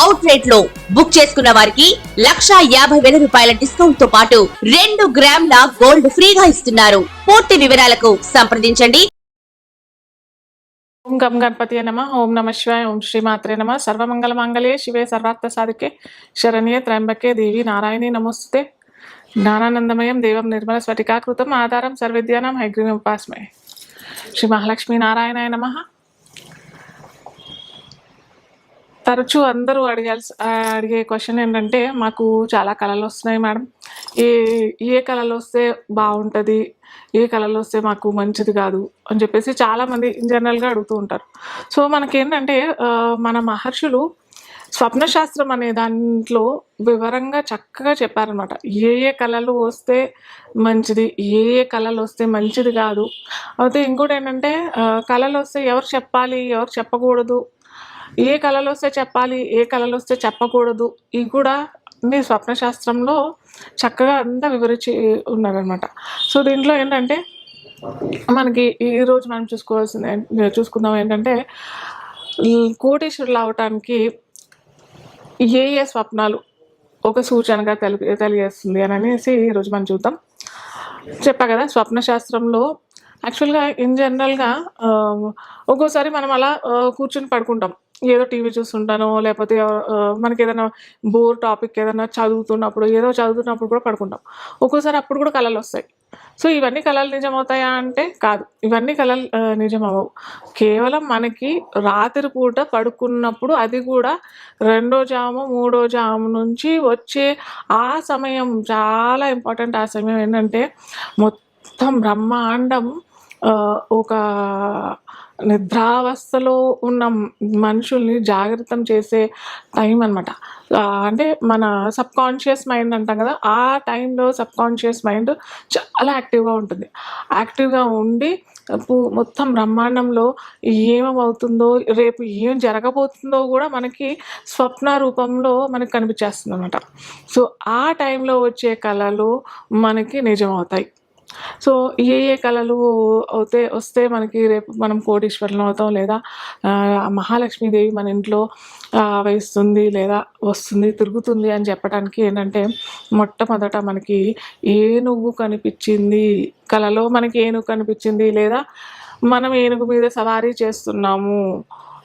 అవుట్లెట్లో book చేసుకున్న వారికి లక్షా యాభై వేల రూపాయల డిస్కౌంట్తో పాటు రెండు గ్రాముల గోల్డ్ ఫ్రీగా ఇస్తున్నారు. పూర్తి వివరాలకు సంప్రదించండి. ఓం గం గణపతి నమ ఓం నమ శివాయ ఓం శ్రీమాత్రే నమ. సర్వమంగళ మంగళే శివే సర్వార్థ సాధికే శరణ్యే త్రయంబకే దేవి నారాయణి నమస్తే జ్ఞానానందమయం దేవం నిర్మల స్ఫటికాకృతం ఆధారం సర్విద్యానం హైగ్రీవం ఉపాస్మే. శ్రీ మహాలక్ష్మీ నారాయణాయ నమ. తరచూ అందరూ అడిగాల్సి అడిగే క్వశ్చన్ ఏంటంటే మాకు చాలా కళలు వస్తున్నాయి మేడం. ఏ ఏ కళలు వస్తే బాగుంటుంది? ఏ కళలు వస్తే మాకు మంచిది కాదు? అని చెప్పేసి చాలామంది జనరల్గా అడుగుతూ ఉంటారు. సో మనకేంటంటే మన మహర్షులు స్వప్నశాస్త్రం అనే దాంట్లో వివరంగా చక్కగా చెప్పారనమాట ఏ ఏ కళలు వస్తే మంచిది? ఏ ఏ కళలు వస్తే మంచిది కాదు? అయితే ఇంకోటి ఏంటంటే కళలు వస్తే ఎవరు చెప్పాలి? ఎవరు చెప్పకూడదు? ఏ కళలు వస్తే చెప్పాలి ఏ కళలు వస్తే చెప్పకూడదు ఇవి కూడా మీ స్వప్నశాస్త్రంలో చక్కగా అంతా వివరించి ఉన్నారనమాట. సో దీంట్లో ఏంటంటే మనకి ఈ రోజు మనం చూసుకోవాల్సింది చూసుకుందాం ఏంటంటే కోటేశ్వరులు అవటానికి ఏ ఏ స్వప్నాలు ఒక సూచనగా తెలి తెలియజేస్తుంది అని అనేసి ఈరోజు మనం చూద్దాం. చెప్పా కదా స్వప్న శాస్త్రంలో యాక్చువల్గా ఇన్ జనరల్గా ఒక్కోసారి మనం అలా uh, కూర్చొని పడుకుంటాం. ఏదో టీవీ చూస్తుంటానో లేకపోతే మనకి ఏదైనా బోర్ టాపిక్ ఏదైనా చదువుతున్నప్పుడు ఏదో చదువుతున్నప్పుడు కూడా పడుకుంటాం. ఒక్కోసారి అప్పుడు కూడా కళలు వస్తాయి. సో ఇవన్నీ కళలు నిజమవుతాయా అంటే కాదు. ఇవన్నీ కళలు uh, నిజం అవ్వవు కేవలం మనకి రాత్రి పూట పడుకున్నప్పుడు అది కూడా రెండో జాము మూడో జాము నుంచి వచ్చే ఆ సమయం చాలా ఇంపార్టెంట్ ఆ సమయం ఏంటంటే మొత్తం బ్రహ్మాండం ఒక నిద్రావస్థలో ఉన్న మనుషుల్ని జాగ్రత్తం చేసే టైం అనమాట అంటే మన సబ్ కాన్షియస్ మైండ్ అంటాం కదా ఆ టైంలో సబ్ కాన్షియస్ మైండ్ చాలా యాక్టివ్గా ఉంటుంది. యాక్టివ్గా ఉండి మొత్తం బ్రహ్మాండంలో ఏమవుతుందో రేపు ఏం జరగబోతుందో కూడా మనకి స్వప్న రూపంలో మనకి కనిపించేస్తుంది అనమాట సో ఆ టైంలో వచ్చే కళలు మనకి నిజమవుతాయి. సో ఏ ఏ కళలు అవుతే వస్తే మనకి రేపు మనం కోటీశ్వరులం అవుతాం లేదా మహాలక్ష్మీదేవి మన ఇంట్లో వేస్తుంది లేదా వస్తుంది తిరుగుతుంది అని చెప్పడానికి ఏంటంటే మొట్టమొదట మనకి ఏనుగు కనిపించింది కళలో మనకి ఏనుగు కనిపించింది లేదా మనం ఏనుగు మీద సవారీ చేస్తున్నాము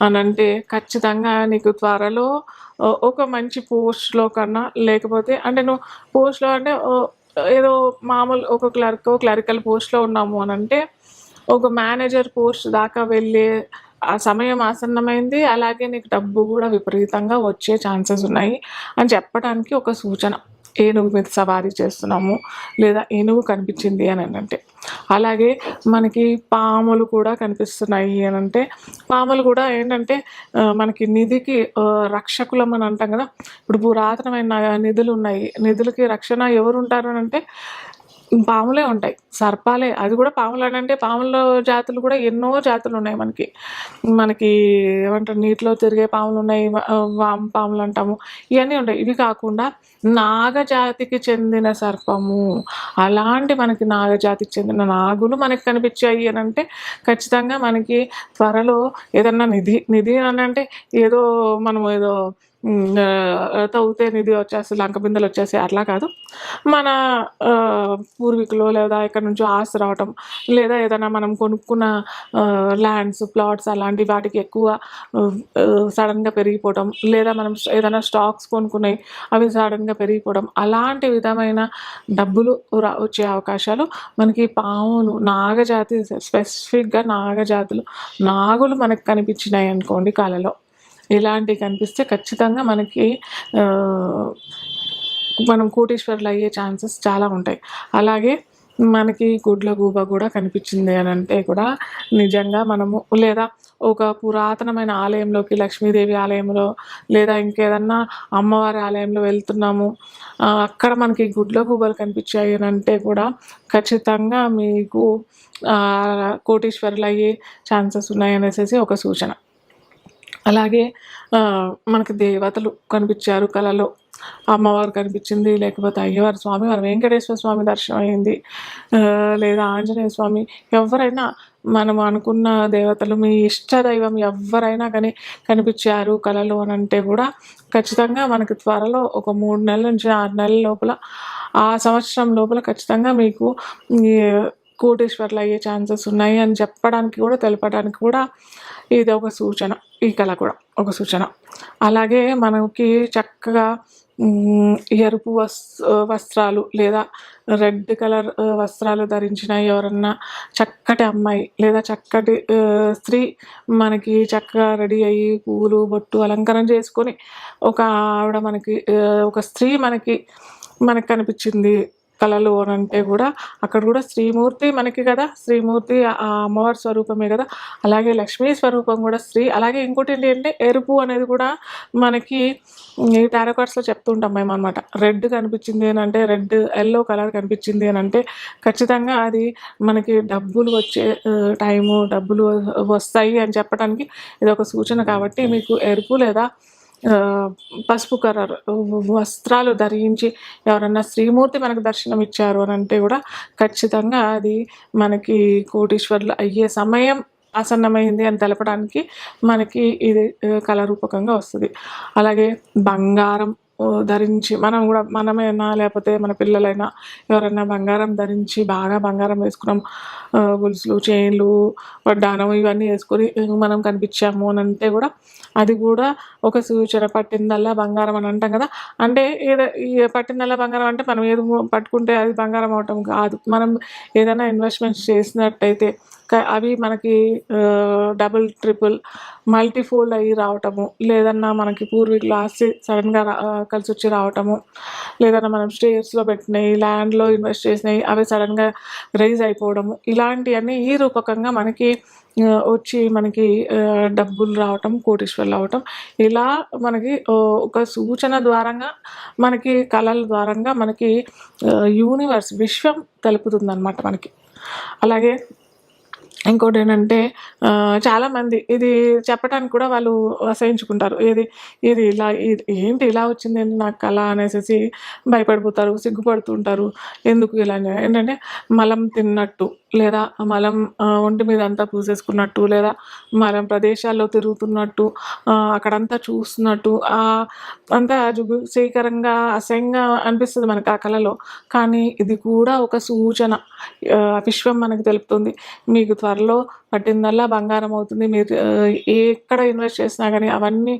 అని అంటే ఖచ్చితంగా నీకు త్వరలో ఒక మంచి పోస్ట్లో కన్నా లేకపోతే అంటే నువ్వు పోస్ట్లో అంటే ఏదో మామూలు ఒక క్లర్క్ క్లరికల్ పోస్ట్లో ఉన్నాము అని అంటే ఒక మేనేజర్ పోస్ట్ దాకా వెళ్ళే ఆ సమయం ఆసన్నమైంది. అలాగే నీకు డబ్బు కూడా విపరీతంగా వచ్చే ఛాన్సెస్ ఉన్నాయి అని చెప్పడానికి ఒక సూచన. ఏనుగు మీద సవారీ చేస్తున్నాము లేదా ఏనుగు కనిపించింది అని అంటే. అలాగే మనకి పాములు కూడా కనిపిస్తున్నాయి అని అంటే. పాములు కూడా ఏంటంటే మనకి నిధికి రక్షకులం అని అంటాం కదా. ఇప్పుడు పురాతనమైన నిధులు ఉన్నాయి. నిధులకి రక్షణ ఎవరు ఉంటారు అని అంటే పాములే ఉంటాయి. సర్పాలే. అది కూడా పాములు అంటే పాముల జాతులు కూడా ఎన్నో జాతులు ఉన్నాయి మనకి. మనకి ఏమంటారు నీటిలో తిరిగే పాములు ఉన్నాయి వామ పాములు అంటాము. ఇవన్నీ ఉంటాయి. ఇవి కాకుండా నాగజాతికి చెందిన సర్పము. అలాంటి మనకి నాగజాతికి చెందిన నాగులు మనకి కనిపించాయి అని అంటే ఖచ్చితంగా మనకి త్వరలో ఏదన్నా నిధి నిధి అని అంటే ఏదో మనం ఏదో తవ్వితే నిధి వచ్చేసి లంక బిందెలు వచ్చేసి అట్లా కాదు. మన పూర్వీకులు లేదా ఎక్కడి నుంచో ఆస్తి రావటం లేదా ఏదైనా మనం కొనుక్కున్న ల్యాండ్స్ ప్లాట్స్ అలాంటి వాటికి ఎక్కువ సడన్గా పెరిగిపోవడం లేదా మనం ఏదైనా స్టాక్స్ కొనుక్కున్నాయి అవి సడన్గా పెరిగిపోవడం అలాంటి విధమైన డబ్బులు వచ్చే అవకాశాలు మనకి పాములు నాగజాతి స్పెసిఫిక్గా నాగజాతులు నాగులు మనకు కనిపించినాయి అనుకోండి కళలో ఇలాంటివి కనిపిస్తే ఖచ్చితంగా మనకి మనం కోటీశ్వరులు అయ్యే ఛాన్సెస్ చాలా ఉంటాయి. అలాగే మనకి గుడ్ల గూబ కూడా కనిపించింది అని అంటే కూడా నిజంగా మనము లేదా ఒక పురాతనమైన ఆలయంలోకి లక్ష్మీదేవి ఆలయంలో లేదా ఇంకేదన్నా అమ్మవారి ఆలయంలో వెళ్తున్నాము అక్కడ మనకి గుడ్ల గూబలు కనిపించాయి అని అంటే కూడా ఖచ్చితంగా మీకు కోటేశ్వరులు కోటీశ్వరులు అయ్యే ఛాన్సెస్ ఉన్నాయనేసి ఒక సూచన. అలాగే మనకి దేవతలు కనిపించారు కళలో అమ్మవారు కనిపించింది లేకపోతే అయ్యవారి స్వామి వారు వెంకటేశ్వర స్వామి దర్శనం అయింది లేదా ఆంజనేయ స్వామి. ఎవరైనా మనం అనుకున్న దేవతలు మీ ఇష్ట దైవం ఎవరైనా కానీ కనిపించారు కళలు అని అంటే కూడా ఖచ్చితంగా మనకి త్వరలో ఒక మూడు నెలల నుంచి ఆరు నెలల లోపల ఆ సంవత్సరం లోపల ఖచ్చితంగా మీకు కోటేశ్వర్లు అయ్యే ఛాన్సెస్ ఉన్నాయి అని చెప్పడానికి కూడా తెలపడానికి కూడా ఇది ఒక సూచన. ఈ కళ కూడా ఒక సూచన. అలాగే మనకి చక్కగా ఎరుపు వస్ వస్త్రాలు లేదా రెడ్ కలర్ వస్త్రాలు ధరించిన ఎవరన్నా చక్కటి అమ్మాయి లేదా చక్కటి స్త్రీ మనకి చక్కగా రెడీ అయ్యి పువ్వులు బొట్టు అలంకరణ చేసుకొని ఒక ఆవిడ మనకి ఒక స్త్రీ మనకి మనకు కనిపించింది. కళలు అని అంటే కూడా అక్కడ కూడా శ్రీమూర్తి మనకి కదా శ్రీమూర్తి అమ్మవారి స్వరూపమే కదా. అలాగే లక్ష్మీ స్వరూపం కూడా స్త్రీ అలాగే ఇంకోటి ఏంటి అంటే ఎరుపు అనేది కూడా మనకి ఈ టారో కార్డ్స్లో చెప్తుంటాం మేము అనమాట రెడ్ కనిపించింది అని అంటే రెడ్ ఎల్లో కలర్ కనిపించింది అని అంటే ఖచ్చితంగా అది మనకి డబ్బులు వచ్చే టైము డబ్బులు వస్తాయి అని చెప్పడానికి ఇది ఒక సూచన కాబట్టి మీకు ఎరుపు లేదా పసుపు కలర్ వస్త్రాలు ధరించి ఎవరన్నా శ్రీమూర్తి మనకు దర్శనం ఇచ్చారు అని అంటే కూడా ఖచ్చితంగా అది మనకి కోటీశ్వర్లు అయ్యే సమయం ఆసన్నమైంది అని తెలపడానికి మనకి ఇది కళారూపకంగా వస్తుంది. అలాగే బంగారం ధరించి మనం కూడా మనమైనా లేకపోతే మన పిల్లలైనా ఎవరైనా బంగారం ధరించి బాగా బంగారం వేసుకున్నాం గొలుసులు చైన్లు వడ్డానం ఇవన్నీ వేసుకొని మనం కనిపించాము అని అంటే కూడా అది కూడా ఒక సూచన. పట్టిందల్లా బంగారం అని అంటాం కదా. అంటే ఏదో ఈ పట్టిందల్లా బంగారం అంటే మనం ఏదో పట్టుకుంటే అది బంగారం అవటం కాదు. మనం ఏదైనా ఇన్వెస్ట్మెంట్స్ చేసినట్టయితే అవి మనకి డబుల్ ట్రిపుల్ మల్టీఫోల్డ్ అయ్యి రావటము లేదన్నా మనకి పూర్వీకులు ఆస్తి సడన్గా రా కలిసి వచ్చి రావటము లేదన్నా మనం స్టేట్స్లో పెట్టినవి ల్యాండ్లో ఇన్వెస్ట్ చేసినవి అవి సడన్గా రైజ్ అయిపోవడము ఇలాంటివన్నీ ఈ రూపకంగా మనకి వచ్చి మనకి డబ్బులు రావటం కోటీశ్వర్లు అవటం ఇలా మనకి ఒక సూచన ద్వారంగా మనకి కళల ద్వారంగా మనకి యూనివర్స్ విశ్వం తెలుపుతుంది అనమాట మనకి. అలాగే ఇంకోటి ఏంటంటే చాలామంది ఇది చెప్పడానికి కూడా వాళ్ళు అసహించుకుంటారు. ఇది ఇది ఇలా ఇది ఏంటి ఇలా వచ్చింది నాకు కళ అనేసి భయపడిపోతారు సిగ్గుపడుతుంటారు. ఎందుకు ఇలా ఏంటంటే మలం తిన్నట్టు లేదా మలం ఒంటి మీద అంతా పూసేసుకున్నట్టు లేదా మలం ప్రదేశాల్లో తిరుగుతున్నట్టు అక్కడంతా చూస్తున్నట్టు అంతా జుగుసీకరంగా అసహ్యంగా అనిపిస్తుంది మనకు ఆ కళలో. కానీ ఇది కూడా ఒక సూచన. విశ్వం మనకు తెలుపుతుంది. మీకు త్వరలో పట్టిందల్లా బంగారం అవుతుంది. మీరు ఎక్కడ ఇన్వెస్ట్ చేసినా కానీ అవన్నీ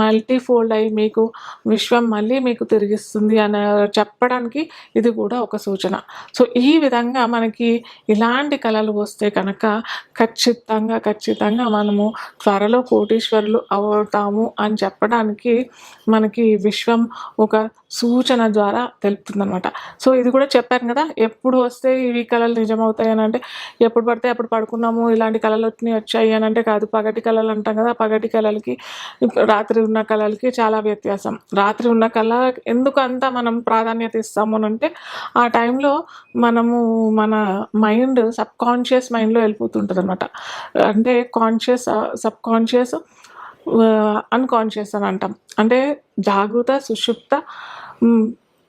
మల్టీ ఫోల్డ్ అయ్యి మీకు విశ్వం మళ్ళీ మీకు తిరిగిస్తుంది అని చెప్పడానికి ఇది కూడా ఒక సూచన. సో ఈ విధంగా మనకి ఇలాంటి కళలు వస్తే కనుక ఖచ్చితంగా ఖచ్చితంగా మనము త్వరలో కోటీశ్వరులు అవుతాము అని చెప్పడానికి మనకి విశ్వం ఒక సూచన ద్వారా తెలుపుతుందనమాట సో ఇది కూడా చెప్పాను కదా ఎప్పుడు వస్తే ఇవి కళలు నిజమవుతాయి అని అంటే ఎప్పుడు పడితే అప్పుడు పడుకున్నాము ఇలాంటి కళలు వచ్చినాయి వచ్చాయి అని అంటే కాదు. పగటి కళలు అంటాం కదా పగటి కళలకి రాత్రి ఉన్న కళలకి చాలా వ్యత్యాసం. రాత్రి ఉన్న కళ ఎందుకు అంత మనం ప్రాధాన్యత ఇస్తాము అని అంటే ఆ టైంలో మనము మన మైండ్ సబ్ కాన్షియస్ మైండ్లో వెళ్ళిపోతుంటుంది అనమాట అంటే కాన్షియస్ సబ్ కాన్షియస్ అన్కాన్షియస్ అని అంటాం. అంటే జాగృత సుషుప్త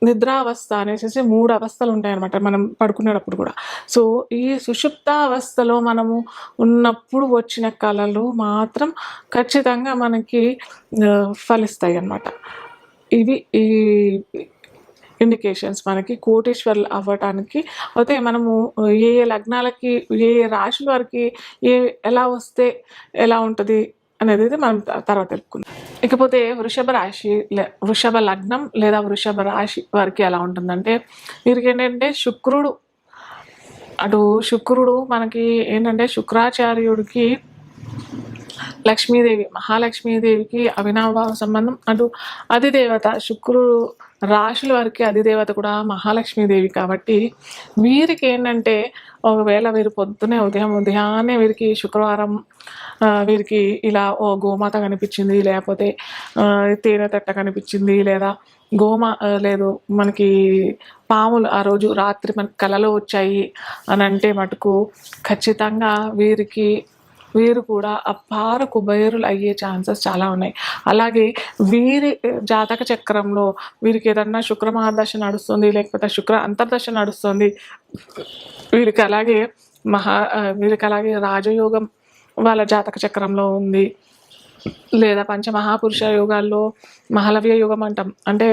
నిద్రావస్థ అనేసి మూడు అవస్థలు ఉంటాయన్నమాట మనం పడుకునేటప్పుడు కూడా. సో ఈ సుషుప్తావస్థలో మనము ఉన్నప్పుడు వచ్చిన కళలు మాత్రం ఖచ్చితంగా మనకి ఫలిస్తాయి అన్నమాట ఇవి ఈ ఇండికేషన్స్ మనకి కోటేశ్వర్లు అవ్వటానికి అయితే మనము ఏ ఏ లగ్నాలకి ఏ ఏ రాశుల వారికి ఏ ఎలా వస్తే ఎలా ఉంటుంది అనేది అయితే మనం తర్వాత తెలుపుకుందాం. ఇకపోతే వృషభ రాశి లే- వృషభ లగ్నం లేదా వృషభ రాశి వారికి ఎలా ఉంటుందంటే వీరికి ఏంటంటే శుక్రుడు అటు శుక్రుడు మనకి ఏంటంటే శుక్రాచార్యుడికి లక్ష్మీదేవి మహాలక్ష్మీదేవికి అవినాభావ సంబంధం. అటు అధిదేవత శుక్రుడు రాశుల వారికి అధిదేవత కూడా మహాలక్ష్మీదేవి కాబట్టి వీరికి ఏంటంటే ఒకవేళ వీరు పొద్దునే ఉదయం ఉదయాన్నే వీరికి శుక్రవారం వీరికి ఇలా ఓ గోమాత కనిపించింది లేకపోతే తేనె తట్ట కనిపించింది లేదా గోమా లేదు మనకి పాములు ఆ రోజు రాత్రి మనకి కలలో వచ్చాయి అని అంటే మటుకు ఖచ్చితంగా వీరికి వీరు కూడా అపార కుబేరులు అయ్యే ఛాన్సెస్ చాలా ఉన్నాయి. అలాగే వీరి జాతక చక్రంలో వీరికి ఏదన్నా శుక్ర మహాదశ నడుస్తుంది లేకపోతే శుక్ర అంతర్దశ నడుస్తుంది వీరికి అలాగే మహా వీరికి అలాగే రాజయోగం వాళ్ళ జాతక చక్రంలో ఉంది. లేదా పంచమహాపురుష యోగాల్లో మహాలవ్య యోగం అంటాం. అంటే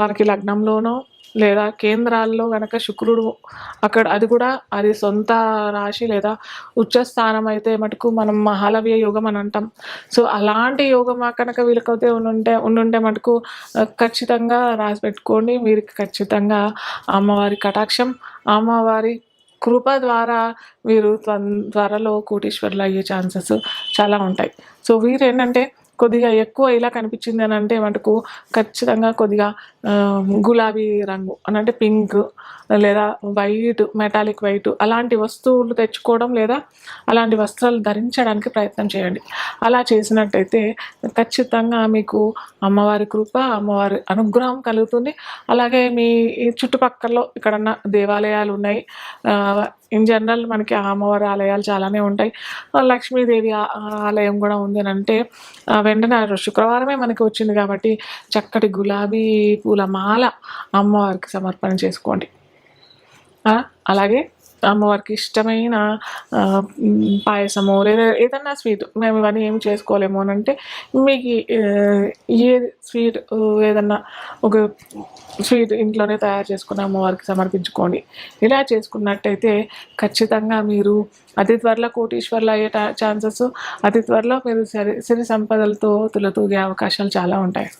వారికి లగ్నంలోనో లేదా కేంద్రాల్లో గనక శుక్రుడు అక్కడ అది కూడా అది సొంత రాశి లేదా ఉచ్చ స్థానం అయితే మటుకు మనం మహాలవ్య యోగం అని అంటాం. సో అలాంటి యోగం కనుక వీళ్ళకైతే ఉండుంటే ఉండుంటే మటుకు ఖచ్చితంగా రాసి పెట్టుకోండి. వీరికి ఖచ్చితంగా అమ్మవారి కటాక్షం అమ్మవారి కృప ద్వారా వీరు త్వరలో కోటీశ్వరులు అయ్యే ఛాన్సెస్ చాలా ఉంటాయి. సో వీరు ఏంటంటే కొద్దిగా ఎక్కువ ఇలా కనిపించింది అని అంటే మటుకు ఖచ్చితంగా కొద్దిగా గులాబీ రంగు అని అంటే పింక్ లేదా వైట్ మెటాలిక్ వైట్ అలాంటి వస్తువులు తెచ్చుకోవడం లేదా అలాంటి వస్త్రాలు ధరించడానికి ప్రయత్నం చేయండి. అలా చేసినట్టయితే ఖచ్చితంగా మీకు అమ్మవారి కృప అమ్మవారి అనుగ్రహం కలుగుతుంది. అలాగే మీ చుట్టుపక్కల ఎక్కడన్నా దేవాలయాలు ఉన్నాయి ఇన్ జనరల్ మనకి అమ్మవారి ఆలయాలు చాలానే ఉంటాయి. లక్ష్మీదేవి ఆ- ఆలయం కూడా ఉంది అని అంటే వెంటనే రోజు శుక్రవారమే మనకి వచ్చింది కాబట్టి చక్కటి గులాబీ పూల మాల అమ్మవారికి సమర్పణ చేసుకోండి. అలాగే అమ్మవారికి ఇష్టమైన పాయసము లేదా ఏదన్నా స్వీట్ మేము ఇవన్నీ ఏమి చేసుకోలేము అని అంటే మీకు ఏ స్వీట్ ఏదన్నా ఒక స్వీట్ ఇంట్లోనే తయారు చేసుకుని అమ్మవారికి సమర్పించుకోండి. ఇలా చేసుకున్నట్టయితే ఖచ్చితంగా మీరు అతి త్వరలో కోటీశ్వర్లు అయ్యే ఛాన్సెస్ అతి త్వరలో మీరు సిరి సిరి సంపదలతో తులతూగే అవకాశాలు చాలా ఉంటాయి.